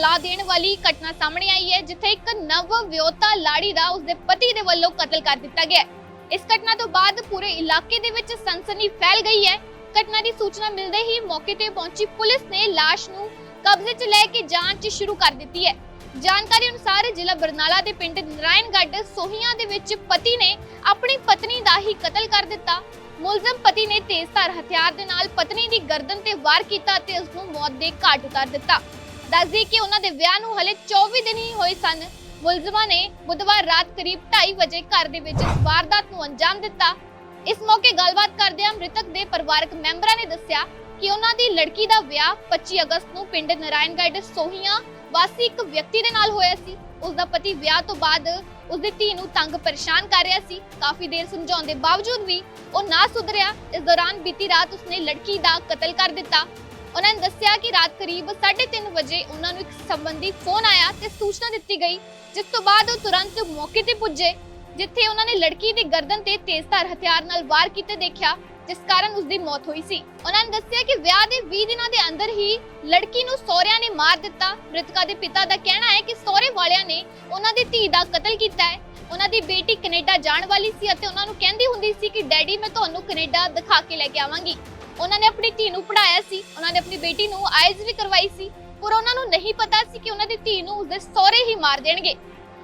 ਦਹਿਲਾ ਦੇਣ ਵਾਲੀ ਘਟਨਾ ਸਾਹਮਣੇ ਆਈ ਹੈ, ਜਿੱਥੇ ਇੱਕ ਨਵ ਵਿਆਹੁਤਾ ਲਾੜੀ ਦਾ ਉਸਦੇ ਪਤੀ ਦੇ ਵੱਲੋਂ ਕਤਲ ਕਰ ਦਿੱਤਾ ਗਿਆ ਇਸ ਘਟਨਾ ਤੋਂ ਬਾਅਦ ਪੂਰੇ ਇਲਾਕੇ ਦੇ ਵਿੱਚ ਸਨਸਨੀ ਫੈਲ ਗਈ ਹੈ। ਘਟਨਾ ਦੀ ਸੂਚਨਾ ਮਿਲਦੇ ਹੀ ਮੌਕੇ ਤੇ ਪਹੁੰਚੀ ਪੁਲਿਸ ਨੇ ਲਾਸ਼ ਨੂੰ ਕਬਜ਼ੇ 'ਚ ਲੈ ਕੇ ਜਾਂਚ ਸ਼ੁਰੂ ਕਰ ਦਿੱਤੀ ਹੈ। ਜਾਣਕਾਰੀ ਅਨੁਸਾਰ ਜ਼ਿਲ੍ਹਾ ਬਰਨਾਲਾ ਦੇ ਪਿੰਡ ਨਰਾਇਣਗੜ੍ਹ ਸੋਹੀਆਂ ਦੇ ਵਿੱਚ ਪਤੀ ਨੇ ਆਪਣੀ ਪਤਨੀ ਦਾ ਹੀ ਕਤਲ ਕਰ ਦਿੱਤਾ। ਮੁਲਜ਼ਮ ਪਤੀ ਨੇ ਤੇਜ਼ਧਾਰ ਹਥਿਆਰ ਦੇ ਨਾਲ ਪਤਨੀ ਦੀ ਗਰਦਨ ਤੇ ਵਾਰ ਕੀਤਾ ਅਤੇ ਉਸ ਨੂੰ ਮੌਤ ਦੇ ਘਾਟ ਉਤਾਰ ਦਿੱਤਾ। ਦੱਸਦੀ ਕਿ ਉਹਨਾਂ ਦੇ ਵਿਆਹ ਨੂੰ ਹਲੇ 24 ਦਿਨ ਹੀ ਹੋਏ ਸਨ। ਮੁਲਜ਼ਮਾਂ ਨੇ ਬੁੱਧਵਾਰ ਰਾਤ ਕਰੀਬ 2:30 ਵਜੇ ਘਰ ਦੇ ਵਿੱਚ ਇਸ ਵਾਰਦਾਤ ਨੂੰ ਅੰਜਾਮ ਦਿੱਤਾ। ਇਸ ਮੌਕੇ ਗੱਲਬਾਤ ਕਰਦਿਆਂ ਮ੍ਰਿਤਕ ਦੇ ਪਰਿਵਾਰਕ ਮੈਂਬਰਾਂ ਨੇ ਦੱਸਿਆ ਕਿ ਉਹਨਾਂ ਦੀ ਲੜਕੀ ਦਾ ਵਿਆਹ 25 ਅਗਸਤ ਨੂੰ ਪਿੰਡ ਨਾਰਾਇਣਗੜ੍ਹ ਸੋਹੀਆਂ ਵਾਸੀ ਇੱਕ ਵਿਅਕਤੀ ਦੇ ਨਾਲ ਹੋਇਆ ਸੀ। ਉਸ ਦਾ ਪਤੀ ਵਿਆਹ ਤੋਂ ਬਾਅਦ ਉਸ ਦੀ ਧੀ ਨੂੰ ਤੰਗ ਪਰੇਸ਼ਾਨ ਕਰ ਰਿਹਾ ਸੀ। ਕਾਫੀ ਦੇਰ ਸਮਝਾਉਣ ਦੇ ਬਾਵਜੂਦ ਵੀ ਉਹ ਨਾ ਸੁਧਰਿਆ। ਇਸ ਦੌਰਾਨ ਬੀਤੀ ਰਾਤ ਉਸਨੇ ਲੜਕੀ ਦਾ ਕਤਲ ਕਰ ਦਿੱਤਾ। ਉਹਨਾਂ ਨੇ ਦੱਸਿਆ ਕਿ ਰਾਤ ਕਰੀਬ 3:30 ਵਜੇ ਉਹਨਾਂ ਨੂੰ ਇੱਕ ਸੰਬੰਧੀ ਫੋਨ ਆਇਆ ਤੇ ਸੂਚਨਾ ਦਿੱਤੀ ਗਈ, ਜਿਸ ਤੋਂ ਬਾਅਦ ਉਹ ਤੁਰੰਤ ਮੌਕੇ ਤੇ ਪੁੱਜੇ, ਜਿੱਥੇ ਉਹਨਾਂ ਨੇ ਲੜਕੀ ਦੀ ਗਰਦਨ ਤੇ ਤੇਜ਼ਧਾਰ ਹਥਿਆਰ ਨਾਲ ਵਾਰ ਕੀਤੇ ਦੇਖਿਆ, ਜਿਸ ਕਾਰਨ ਉਸ ਦੀ ਮੌਤ ਹੋਈ ਸੀ। ਉਹਨਾਂ ਨੇ ਦੱਸਿਆ ਕਿ ਵਿਆਹ ਦੇ 20 ਦਿਨਾਂ ਦੇ ਅੰਦਰ ਹੀ ਲੜਕੀ ਨੂੰ ਸਹੁਰਿਆਂ ਨੇ ਮਾਰ ਦਿੱਤਾ। ਮ੍ਰਿਤਕਾ ਦੇ ਪਿਤਾ ਦਾ ਕਹਿਣਾ ਹੈ ਕਿ ਸਹੁਰੇ ਵਾਲਿਆਂ ਨੇ ਉਹਨਾਂ ਦੀ ਧੀ ਦਾ ਕਤਲ ਕੀਤਾ ਹੈ। ਉਹਨਾਂ ਦੀ ਬੇਟੀ ਕੈਨੇਡਾ ਜਾਣ ਵਾਲੀ ਸੀ ਅਤੇ ਉਹਨਾਂ ਨੂੰ ਕਹਿੰਦੀ ਹੁੰਦੀ ਸੀ ਕਿ, ਡੈਡੀ, ਮੈਂ ਤੁਹਾਨੂੰ ਕੈਨੇਡਾ ਦਿਖਾ ਕੇ ਲੈ ਕੇ ਆਵਾਂਗੀ। ਉਹਨਾਂ ਨੇ ਆਪਣੀ ਧੀ ਨੂੰ ਪੜਾਇਆ ਸੀ, ਉਹਨਾਂ ਨੇ ਆਪਣੀ ਬੇਟੀ ਨੂੰ ਆਇਲਸ ਵੀ ਕਰਵਾਈ ਸੀ, ਪਰ ਉਹਨਾਂ ਨੂੰ ਨਹੀਂ ਪਤਾ ਸੀ ਕਿ ਉਹਨਾਂ ਦੀ ਧੀ ਨੂੰ ਉਸਦੇ ਸਹੁਰੇ ਹੀ ਮਾਰ ਦੇਣਗੇ।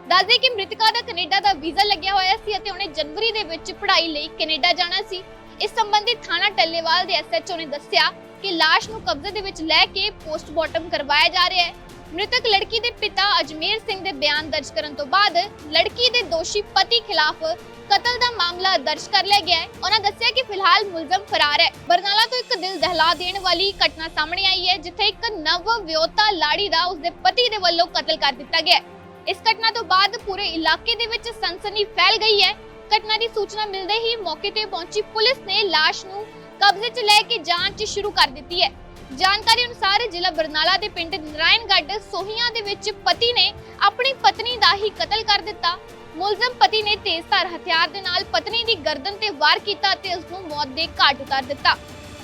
ਦੱਸਦੇ ਕਿ ਮ੍ਰਿਤਕਾ ਦਾ ਕੈਨੇਡਾ ਦਾ ਵੀਜ਼ਾ ਲੱਗਿਆ ਹੋਇਆ ਸੀ ਅਤੇ ਉਹਨੇ ਜਨਵਰੀ ਦੇ ਵਿੱਚ ਪੜ੍ਹਾਈ ਲਈ ਕੈਨੇਡਾ ਜਾਣਾ ਸੀ। ਇਸ ਸੰਬੰਧੀ ਥਾਣਾ ਟੱਲੇਵਾਲ ਦੇ ਐਸਐਚਓ ਨੇ ਦੱਸਿਆ ਕਿ ਲਾਸ਼ ਨੂੰ ਕਬਜ਼ੇ ਦੇ ਵਿੱਚ ਲੈ ਕੇ ਪੋਸਟਮਾਰਟਮ ਕਰਵਾਇਆ ਜਾ ਰਿਹਾ ਹੈ। ਮ੍ਰਿਤਕ ਲੜਕੀ ਦੇ ਪਿਤਾ ਅਜਮੇਰ ਸਿੰਘ ਦੇ ਬਿਆਨ ਦਰਜ ਕਰਨ ਤੋਂ ਬਾਅਦ ਲੜਕੀ ਦੇ ਦੋਸ਼ੀ ਪਤੀ ਖਿਲਾਫ ਕਤਲ ਦਾ ਮਾਮਲਾ ਦਰਜ ਕਰ ਲਿਆ ਗਿਆ ਹੈ। ਉਹਨਾਂ ਦੱਸਿਆ ਕਿ ਫਿਲਹਾਲ ਮੁਲਜ਼ਮ ਫਰਾਰ ਹੈ। ਬਰਨਾਲਾ ਤੋਂ ਇੱਕ ਦਿਲ ਦਹਿਲਾ ਦੇਣ ਵਾਲੀ ਘਟਨਾ ਸਾਹਮਣੇ ਆਈ ਹੈ, ਜਿੱਥੇ ਇੱਕ ਨਵ ਵਿਆਹੁਤਾ ਲਾੜੀ ਦਾ ਉਸਦੇ ਪਤੀ ਦੇ ਵੱਲੋਂ ਕਤਲ ਕਰ ਦਿੱਤਾ ਗਿਆ ਇਸ ਘਟਨਾ ਤੋਂ ਬਾਅਦ ਪੂਰੇ ਇਲਾਕੇ ਦੇ ਵਿੱਚ ਸਨਸਨੀ ਫੈਲ ਗਈ ਹੈ। ਘਟਨਾ ਦੀ ਸੂਚਨਾ ਮਿਲਦੇ ਹੀ ਮੌਕੇ ਤੇ ਪਹੁੰਚੀ ਪੁਲਿਸ ਨੇ ਲਾਸ਼ ਨੂੰ ਕਬਜ਼ੇ 'ਚ ਲੈ ਕੇ ਜਾਂਚ ਸ਼ੁਰੂ ਕਰ ਦਿੱਤੀ ਹੈ। ਜਾਣਕਾਰੀ ਅਨੁਸਾਰ ਜ਼ਿਲ੍ਹਾ ਬਰਨਾਲਾ ਦੇ ਪਿੰਡ ਨਰਾਇਣਗੜ੍ਹ ਸੋਹੀਆਂ ਦੇ ਵਿੱਚ ਪਤੀ ਨੇ ਆਪਣੀ ਪਤਨੀ ਦਾ ਹੀ ਕਤਲ ਕਰ ਦਿੱਤਾ। ਮੁਲਜ਼ਮ ਪਤੀ ਨੇ ਤੇਜ਼ਧਾਰ ਹਥਿਆਰ ਦੇ ਨਾਲ ਪਤਨੀ ਦੀ ਗਰਦਨ ਤੇ ਵਾਰ ਕੀਤਾ ਅਤੇ ਉਸ ਨੂੰ ਮੌਤ ਦੇ ਘਾਟ ਉਤਾਰ ਦਿੱਤਾ।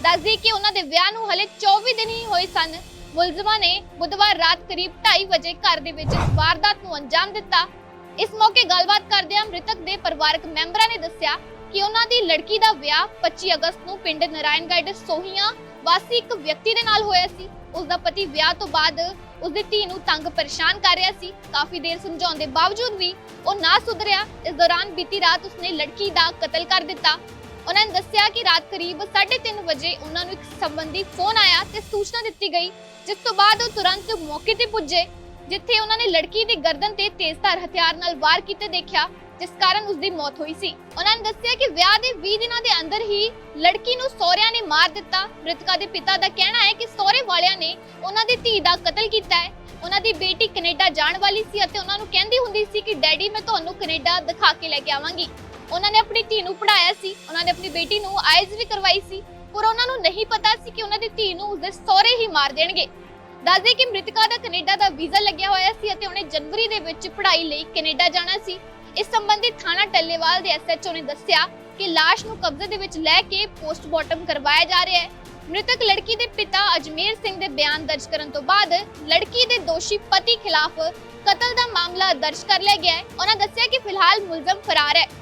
ਦੱਸਦੀ ਕਿ ਉਹਨਾਂ ਦੇ ਵਿਆਹ ਨੂੰ ਹਲੇ 24 ਦਿਨ ਹੀ ਹੋਏ ਸਨ। ਮੁਲਜ਼ਮਾਂ ਨੇ ਬੁੱਧਵਾਰ ਰਾਤ ਕਰੀਬ 2:30 ਵਜੇ ਘਰ ਦੇ ਵਿੱਚ ਇਸ ਵਾਰਦਾਤ ਨੂੰ ਅੰਜਾਮ ਦਿੱਤਾ। ਇਸ ਮੌਕੇ ਗੱਲਬਾਤ ਕਰਦਿਆਂ ਮ੍ਰਿਤਕ ਦੇ ਪਰਿਵਾਰਕ ਮੈਂਬਰਾਂ ਨੇ ਦੱਸਿਆ ਕਿ ਉਹਨਾਂ ਦੀ ਲੜਕੀ ਦਾ ਵਿਆਹ 25 ਅਗਸਤ ਨੂੰ ਪਿੰਡ ਨਰਾਇਣਗੜ੍ਹ ਸੋਹੀਆਂ ਵਾਸੀ ਇੱਕ ਵਿਅਕਤੀ ਦੇ ਨਾਲ ਹੋਇਆ ਸੀ। ਉਸ ਦਾ ਪਤੀ ਵਿਆਹ ਤੋਂ ਬਾਅਦ ਉਸ ਦੀ ਧੀ ਨੂੰ ਤੰਗ ਪਰੇਸ਼ਾਨ ਕਰ ਰਿਹਾ ਸੀ। ਕਾਫੀ ਦੇਰ ਸਮਝਾਉਣ ਦੇ ਬਾਵਜੂਦ ਵੀ ਉਹ ਨਾ ਸੁਧਰਿਆ। ਇਸ ਦੌਰਾਨ ਬੀਤੀ ਰਾਤ ਉਸਨੇ ਲੜਕੀ ਦਾ ਕਤਲ ਕਰ ਦਿੱਤਾ। ਉਹਨਾਂ ਨੇ ਦੱਸਿਆ ਕਿ ਰਾਤ ਕਰੀਬ 3:30 ਵਜੇ ਉਹਨਾਂ ਨੂੰ ਇੱਕ ਸੰਬੰਧੀ ਫੋਨ ਆਇਆ ਤੇ ਸੂਚਨਾ ਦਿੱਤੀ ਗਈ, ਜਿਸ ਤੋਂ ਬਾਅਦ ਉਹ ਤੁਰੰਤ ਮੌਕੇ ਤੇ ਪੁੱਜੇ, ਜਿੱਥੇ ਉਹਨਾਂ ਨੇ ਲੜਕੀ ਦੀ ਗਰਦਨ ਤੇ ਤੇਜ਼ਧਾਰ ਹਥਿਆਰ ਨਾਲ ਵਾਰ ਕੀਤੇ ਦੇਖਿਆ। ਜਿਸ ਕਾਰਨ ਉਸ ਦੀ ਮੌਤ ਹੋਈ ਸੀ। ਉਹਨਾਂ ਨੇ ਦੱਸਿਆ ਕਿ ਵਿਆਹ ਦੇ 20 ਦਿਨਾਂ ਦੇ ਅੰਦਰ ਹੀ ਲੜਕੀ ਨੂੰ ਸਹੁਰਿਆਂ ਨੇ ਮਾਰ ਦਿੱਤਾ। ਮ੍ਰਿਤਕਾ ਦੇ ਪਿਤਾ ਦਾ ਕਹਿਣਾ ਹੈ ਕਿ ਸਹੁਰੇ ਵਾਲਿਆਂ ਨੇ ਉਹਨਾਂ ਦੀ ਧੀ ਦਾ ਕਤਲ ਕੀਤਾ ਹੈ। ਉਹਨਾਂ ਦੀ ਬੇਟੀ ਕੈਨੇਡਾ ਜਾਣ ਵਾਲੀ ਸੀ ਅਤੇ ਉਹਨਾਂ ਨੂੰ ਕਹਿੰਦੀ ਹੁੰਦੀ ਸੀ ਕਿ, ਡੈਡੀ, ਮੈਂ ਤੁਹਾਨੂੰ ਕੈਨੇਡਾ ਦਿਖਾ ਕੇ ਲੈ ਕੇ ਆਵਾਂਗੀ। ਉਹਨਾਂ ਨੇ ਆਪਣੀ ਧੀ ਨੂੰ ਪੜਾਇਆ ਸੀ। ਉਹਨਾਂ ਨੇ ਆਪਣੀ ਬੇਟੀ ਨੂੰ ਆਇਲਸ ਵੀ ਕਰਵਾਈ ਸੀ। ਪਰ ਉਹਨਾਂ ਨੂੰ ਨਹੀਂ ਪਤਾ ਸੀ ਕਿ ਉਹਨਾਂ ਦੀ ਧੀ ਨੂੰ ਉਸਦੇ ਸਹੁਰੇ ਹੀ ਮਾਰ ਦੇਣਗੇ। ਦੱਸਦੇ ਕਿ ਮ੍ਰਿਤਕਾ ਦਾ ਕੈਨੇਡਾ ਦਾ ਵੀਜ਼ਾ ਲੱਗਿਆ ਹੋਇਆ ਸੀ ਅਤੇ ਉਹਨੇ ਜਨਵਰੀ ਦੇ ਵਿੱਚ ਪੜ੍ਹਾਈ ਲਈ ਕੈਨੇਡਾ ਜਾਣਾ ਸੀ। ਇਸ ਸੰਬੰਧੀ ਥਾਣਾ ਟੱਲੇਵਾਲ ਦੇ ਐਸਐਚਓ ਨੇ ਦੱਸਿਆ ਕਿ ਲਾਸ਼ ਨੂੰ ਕਬਜ਼ੇ ਦੇ ਵਿੱਚ ਲੈ ਕੇ ਪੋਸਟਮਾਰਟਮ ਕਰਵਾਇਆ ਜਾ ਰਿਹਾ ਹੈ। ਮ੍ਰਿਤਕ ਲੜਕੀ ਦੇ ਪਿਤਾ ਅਜਮੇਰ ਸਿੰਘ ਦੇ ਬਿਆਨ ਦਰਜ ਕਰਨ ਤੋਂ ਬਾਅਦ ਲੜਕੀ ਦੇ ਦੋਸ਼ੀ ਪਤੀ ਖਿਲਾਫ ਕਤਲ ਦਾ ਮਾਮਲਾ ਦਰਜ ਕਰ ਲਿਆ ਗਿਆ ਹੈ। ਉਹਨਾਂ ਦੱਸਿਆ ਕਿ ਫਿਲਹਾਲ ਮੁਲਜ਼ਮ ਫਰਾਰ ਹੈ।